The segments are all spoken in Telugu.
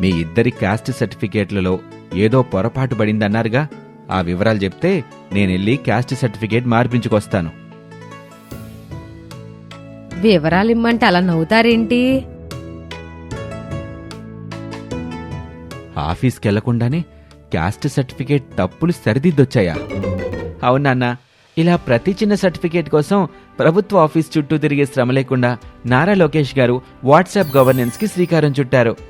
మీ ఇద్దరి క్యాస్ట్ సర్టిఫికేట్లలో ఏదో పొరపాటు పడిందన్నారుగా. ఆ వివరాలు చెప్తే నేనెళ్ళి క్యాస్ట్ సర్టిఫికేట్ మార్పించుకొస్తాను. వివరాలు ఇమ్మంటే అలా నవ్వుతారేంటి? ఆఫీస్కి వెళ్ళకుండానే క్యాస్ట్ సర్టిఫికేట్ తప్పులు సరిదిద్దొచ్చాయా? అవునన్నా ఇలా ప్రతి చిన్న సర్టిఫికేట్ కోసం ప్రభుత్వ ఆఫీస్ చుట్టూ తిరిగే శ్రమ లేకుండా నారా లోకేష్ గారు వాట్సాప్ గవర్నెన్స్కి శ్రీకారం చుట్టారు.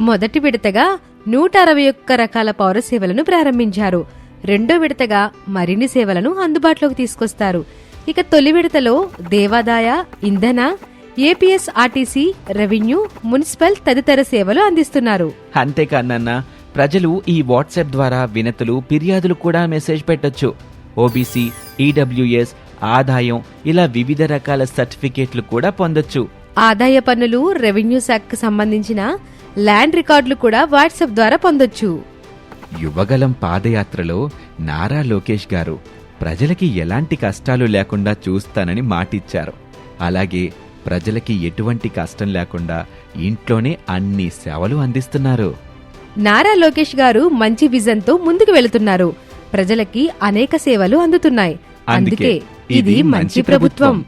మొదటి విడతగా నూట అరవై ఒక్క రకాల పౌర సేవలను ప్రారంభించారు. రెండో విడతగా మరిన్ని సేవలను అందుబాటులోకి తీసుకొస్తారు. ఇక తొలి విడతలో దేవాదాయ ఇంధన ఏపీఎస్ ఆర్టీసీ రెవెన్యూ మున్సిపల్ తదితర సేవలు అందిస్తున్నారు. అంతేకాదన్నా ప్రజలు ఈ వాట్సాప్ ద్వారా వినతులు ఫిర్యాదులు కూడా మెసేజ్ పెట్టొచ్చు. ఓబీసీ ఈడబ్ల్యూఎస్ ఆదాయం ఇలా వివిధ రకాల సర్టిఫికేట్లు కూడా పొందొచ్చు. ఆదాయ పన్నులు రెవెన్యూ శాఖకు సంబంధించిన ల్యాండ్ రికార్డులు కూడా వాట్సాప్ ద్వారా పొందొచ్చు. యువగలం పాదయాత్రలో నారా లోకేష్ గారు ప్రజలకి ఎలాంటి కష్టాలు లేకుండా చూస్తానని మాటిచ్చారు. అలాగే ప్రజలకి ఎటువంటి కష్టం లేకుండా ఇంట్లోనే అన్ని సేవలు అందిస్తున్నారు. నారా లోకేష్ గారు మంచి విజన్తో ముందుకు వెళుతున్నారు. ప్రజలకి అనేక సేవలు అందుతున్నాయి. అందుకే ఇది మంచి ప్రభుత్వం.